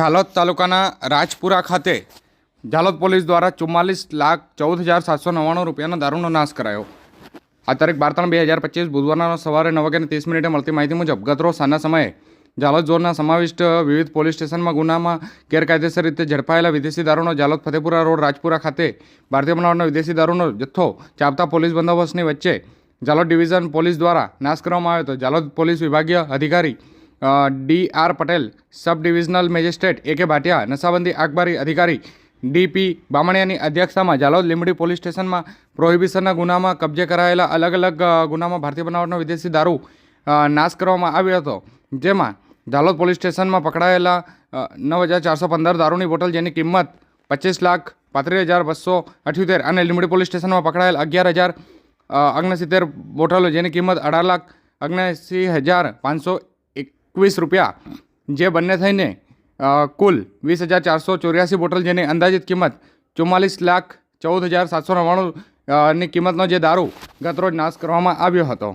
હાલોદ તાલુકાના રાજપુરા ખાતે ઝાલોદ પોલીસ દ્વારા ચુમ્માલીસ લાખ ચૌદ હજાર સાતસો નવ્વાણું રૂપિયાનો દારૂનો નાશ કરાયો. આ તારીખ બાર ત્રણ બે હજાર પચીસ બુધવારના સવારે નવ વાગ્યાને ત્રીસ મિનિટે મળતી માહિતી મુજબ ગતરો સાંજના સમયે ઝાલોદ ઝોનના સમાવિષ્ટ વિવિધ પોલીસ સ્ટેશનમાં ગુનામાં ગેરકાયદેસર રીતે ઝડપાયેલા વિદેશી દારૂનો ઝાલોદ ફતેપુરા રોડ રાજપુરા ખાતે ભારતીય બનાવટનો વિદેશી દારૂનો જથ્થો ચાપતા પોલીસ બંદોબસ્તની વચ્ચે ઝાલોદ ડિવિઝન પોલીસ દ્વારા નાશ કરવામાં આવ્યો હતો. ઝાલોદ પોલીસ વિભાગીય અધિકારી D R Patel sub divisional magistrate A K Bhatia, નશાબંધી આગબારી અધિકારી ડીપી બામણિયાની અધ્યક્ષતામાં જાલોદ લીંબડી પોલીસ સ્ટેશનમાં પ્રોહિબિશનના ગુનામાં કબજે કરાયેલા અલગ અલગ ગુનામાં ભારતીય બનાવટનો વિદેશી દારૂ નાશ કરવામાં આવ્યો હતો. જેમાં જાલોદ પોલીસ સ્ટેશનમાં પકડાયેલા નવ હજાર ચારસો પંદર દારૂની બોટલ જેની કિંમત પચીસ લાખ પાંત્રીસ હજાર બસો અઠ્યોતેર અને લીંબડી પોલીસ સ્ટેશનમાં પકડાયેલ અગિયાર હજાર ઓગણસિત્તેર બોટલો જેની કિંમત અઢાર લાખ ઓગણસી હજાર પાંચસો એકવીસ રૂપિયા. જે બંને થઈને કુલ વીસ હજાર ચારસો ચોર્યાસી બોટલ જેની અંદાજિત કિંમત ચુમ્માલીસ લાખ ચૌદ હજાર સાતસો નવ્વાણું ની કિંમતનો જે દારૂ ગતરોજ નાશ કરવામાં આવ્યો હતો.